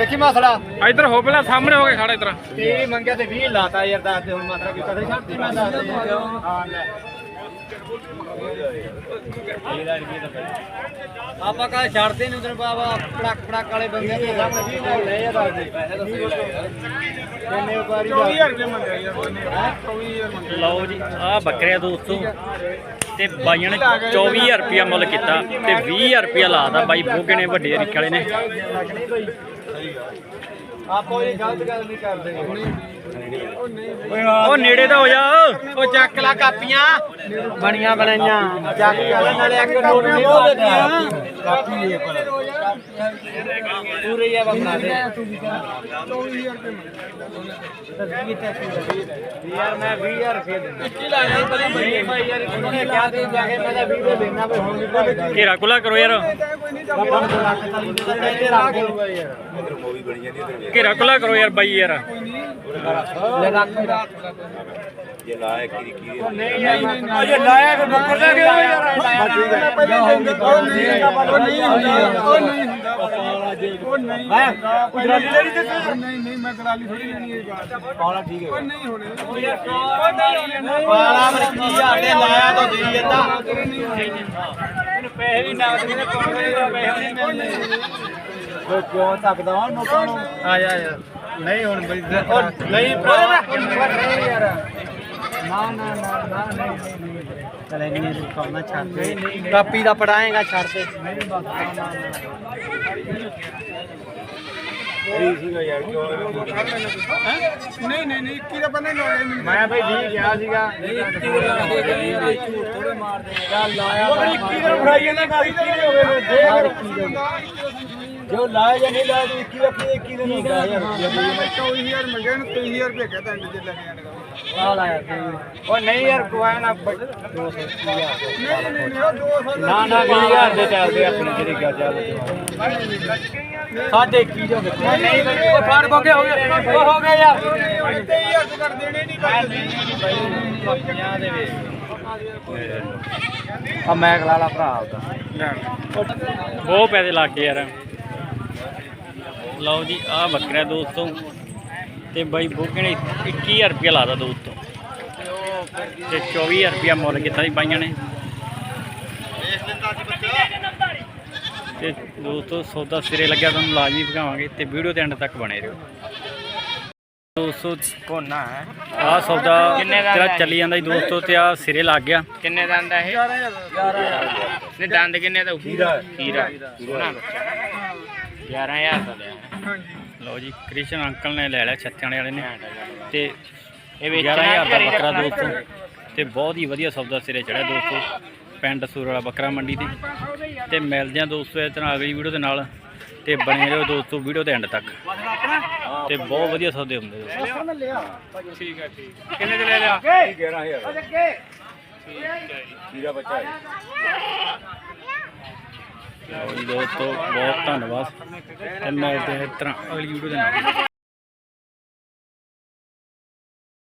ਵੇਖੀ ਮਾਸੜਾ। ਇੱਧਰ ਹੋ ਪਹਿਲਾਂ ਸਾਹਮਣੇ ਹੋ ਕੇ ਖੜਾ ਇੱਧਰ। ਤੇਰੀ ਮੰਗਿਆ ਤੇ 20 ਲਾਤਾ ਯਾਰ ਦੱਸ ਦੇ ਹੁਣ ਮਾਤਰਾ ਕੀ ਕਦਰ ਛੱਡਤੀ ਮੈਂ ਦੱਸ ਦੇ ਹਾਂ ਲੈ। ਆਪਾਂ ਕਾ ਛੱਡਦੇ ਨਹੀਂ ਉਧਰ ਬਾਬਾ ਪੜਕ ਪੜਕ ਵਾਲੇ ਬੰਦੇ ਨੇ ਸਾਹਮਣੇ 20 ਬੋਲ ਲਏ ਆ ਦੱਸ ਦੇ ਕਿੰਨੇ ਵਾਰੀ 24000 ਰੁਪਏ ਮੰਗਿਆ ਯਾਰ ਲਓ ਜੀ ਆ ਬੱਕਰਿਆ ਦੋਸਤੋ। ਤੇ ਬਾਈਆਂ ਨੇ 24000 ਰੁਪਿਆ ਮੁੱਲ ਕੀਤਾ ਤੇ 20000 ਰੁਪਿਆ ਲਾਤਾ ਬਾਈ ਬੋਗੇ ਨੇ ਵੱਡੇ ਅਰੀਕੇ ਵਾਲੇ ਨੇ। ਆਪੋ ਇਹ ਗਲਤ ਗੱਲ ਨਹੀਂ ਕਰਦੇ। ਉਹ ਨੇੜੇ ਤਾਂ ਹੋ ਜਾ। ਉਹ ਚੱਕ ਲਾ ਕਾਪੀਆਂ। ਬਣੀਆਂ ਬਣਾਈਆਂ। ਚੱਕ ਕੇ ਨਾਲੇ ਇੱਕ ਨੋਟ ਨਹੀਂ ਪਾਉਂਦੀਆਂ ਕਾਪੀ ਦੇ ਪਰ ਪੂਰੇ ਹੀ ਆ ਬਣਾ ਦੇ। ਯਾਰ ਮੈਂ 20000 ਰੁਪਏ ਦਿੰਦਾ। ਕੀ ਲਾਇਆ ਬੜੀ ਬੜੀ ਭਾਈ ਯਾਰ ਉਹਨੇ ਕਿਹਾ ਤੇ ਜਾ ਕੇ ਮੈਂ ਤਾਂ 20 ਦੇ ਦੇਣਾ ਵੀ ਹੁਣ ਨਹੀਂ ਭਾਈਦਾ ਘੇਰਾ ਕੁਲਾ ਕਰੋ ਯਾਰ। ਘੇਰਾ ਕੁਲਾ ਕਰੋ ਯਾਰ ਬਾਈ ਯਾਰ। ਜੇ ਲਾਇਆ ਕੀ ਕੀ ਨਹੀਂ ਨਹੀਂ ਅਜੇ ਲਾਇਆ ਯਾਰ। ਉਹ ਨਹੀਂ ਉਹ ਨਹੀਂ ਹੁੰਦਾ। ਉਹ ਨਹੀਂ ਹੁੰਦਾ। ਉਹ ਨਹੀਂ ਹੁੰਦਾ। ਗਰਾਲੀ ਲੈਣੀ ਤੇ ਨਹੀਂ ਨਹੀਂ ਮੈਂ ਗਰਾਲੀ ਥੋੜੀ ਲੈਣੀ ਇਹ ਪਾਲਾ ਠੀਕ ਹੈ। ਉਹ ਨਹੀਂ ਹੋਣੇ। ਉਹ ਯਾਰ ਪਾਲਾ ਲਾਇਆ ਤਾਂ ਜਾਂਦਾ ਪੈਸੇ ਵੀ ਨਾ ਦੇ ਪੈਸੇ ਨਹੀਂ ਮਿਲਦੇ ਉਹ ਕਿਉਂ ਤੱਕਦਾ ਹਾਂ ਨੋਟਾਂ ਨੂੰ ਆ ਜਾ ਯਾਰ ਨਹੀਂ ਹੁਣ ਬਈ ਉਹ ਨਹੀਂ ਭਰਾ। ਨਹੀਂ ਯਾਰ ਨਾ ਨਾ ਨਾ ਨਾ ਨਹੀਂ ਨਹੀਂ। ਚਲ ਇੰਨੀ ਰੁਕਾਉਣਾ ਛੱਡ ਦੇ। ਕਾਪੀ ਦਾ ਪੜਾਏਗਾ ਛੱਡ ਦੇ। ਨਹੀਂ ਬਸ ਨਾ ਨਾ ਨਹੀਂ ਨਹੀਂ ਨਹੀਂ 21 ਦਾ ਬੰਦੇ ਮੈਨੂੰ। ਮੈਂ ਭਾਈ ਠੀਕ ਗਿਆ ਸੀਗਾ। ਨਹੀਂ 21 ਦਾ ਝੂਠ ਥੋੜੇ ਮਾਰਦੇ ਚੱਲ ਲਾਇਆ ਉਹ 21 ਦਾ ਫੜਾਈ ਜਾਂਦਾ ਕਾਹੀ ਦਾ ਹੋ ਗਏ ਦੇ ਜੋ ਲਾਇਆ ਜਾਂ ਨਹੀਂ ਲਾਇਆ 21 ਦਾ ਫਿਰ 21 ਦਾ ਨਹੀਂ ਹੁੰਦਾ ਯਾਰ 24000 ਮੰਗਿਆ ਨੂੰ 23000 ਰੁਪਏ ਕਹਤਾ ਇੰਜ ਜੇ ਲੱਗ ਜਾਣਾ ਆ ਲਾਇਆ ਉਹ ਨਹੀਂ ਯਾਰ ਕੋਆ ਨਾ 200 ਨਹੀਂ ਨਹੀਂ ਨਹੀਂ ਉਹ 200 ਨਾ ਨਾ 20000 ਦੇ ਚੱਲਦੇ ਆਪਣੇ ਜਿਹੜੀ ਗੱਲ ਚੱਲਦੀ ਸਾਡੇ ਕੀ ਜੋ ਬੱਚੇ ਨਹੀਂ ਉਹ ਫੜ ਬੋਗੇ, ਹੋ ਗਏ, ਉਹ ਹੋ ਗਏ ਯਾਰ। 23000 ਤੋਂ ਕਰ ਦੇਣੇ ਨਹੀਂ ਭਾਈ ਆ ਮੈਂ ਖਲਾ ਭਰਾ ਉਹਦਾ ਬਹੁਤ ਪੈਸੇ ਲੱਗ ਗਏ ਯਾਰ। ਲਓ ਜੀ ਆ ਬੱਕਰਾ ਦੋਸਤੋ। ਤੇ ਬਾਈ ਬੋਗੇ ਨੇ 21000 ਰੁਪਿਆ ਲਾਦਾ ਦੋਸਤੋ। ਤੇ 24000 ਰੁਪਿਆ ਮੁੱਲ ਕੀਤਾ ਸੀ ਬਾਈਆਂ ਨੇ। ਤੇ ਦੋਸਤੋ ਸੌਦਾ ਸਿਰੇ ਲੱਗਿਆ ਤੁਹਾਨੂੰ ਲਾਜ਼ਮੀ ਭਗਾਵਾਂਗੇ ਤੇ ਵੀਡੀਓ ਦੇ ਐਂਡ ਤੱਕ ਬਣੇ ਰਹੋ। ਦੋਸਤੋ ਕੋਨਾ ਹੈ। ਆ ਸੌਦਾ ਕਿੰਨੇ ਦਾ? ਚੱਲੀ ਜਾਂਦਾ ਜੀ ਦੋਸਤੋ ਤੇ ਆ ਸਿਰੇ ਲੱਗ ਗਿਆ। ਕਿੰਨੇ ਦਾ ਆਂਦਾ ਇਹ? 11000 ਨੇ ਦੰਦ ਕਿੰਨੇ ਦਾ ਹੀਰਾ ਹੀਰਾ ਸੋਹਣਾ ਬੱਚਾ 11000 ਦਾ ਲਿਆ। ਲਓ ਜੀ ਕ੍ਰਿਸ਼ਨ ਅੰਕਲ ਨੇ ਲੈ ਲਿਆ ਛੱਤਿਆਣੇ ਵਾਲੇ ਨੇ। ਤੇ ਇਹ 11000 ਦਾ ਬੱਕਰਾ ਦੋਸਤੋ। ਤੇ ਬਹੁਤ ਹੀ ਵਧੀਆ ਸੌਦਾ ਸਿਰੇ ਚੜਿਆ ਦੋਸਤੋ। ਪਿੰਡ ਸੂਰ ਵਾਲਾ ਬੱਕਰਾ ਮੰਡੀ ਤੇ ਤੇ ਮਿਲਦੇ ਆ ਦੋਸਤੋ ਇਸ ਤਰ੍ਹਾਂ ਅਗਲੀ ਵੀਡੀਓ ਦੇ ਨਾਲ ਤੇ ਬਣੇ ਰਹੋ ਦੋਸਤੋ ਵੀਡੀਓ ਦੇ ਐਂਡ ਤੱਕ। ਤੇ ਬਹੁਤ ਵਧੀਆ ਸੌਦੇ ਹੁੰਦੇ ਦੋਸਤੋ ਠੀਕ ਹੈ ਠੀਕ ਕਿੰਨੇ ਦੇ ਲੈ ਲਿਆ? 11000 ਹੀਰਾ ਬੱਚਾ ਹੈ। ਲਓ ਜੀ ਦੋਸਤੋ ਬਹੁਤ ਧੰਨਵਾਦ। ਤੇ ਮਿਲਦੇ ਆ ਇਸ ਤਰ੍ਹਾਂ ਅਗਲੀ ਵੀਡੀਓ ਦੇ ਨਾਲ।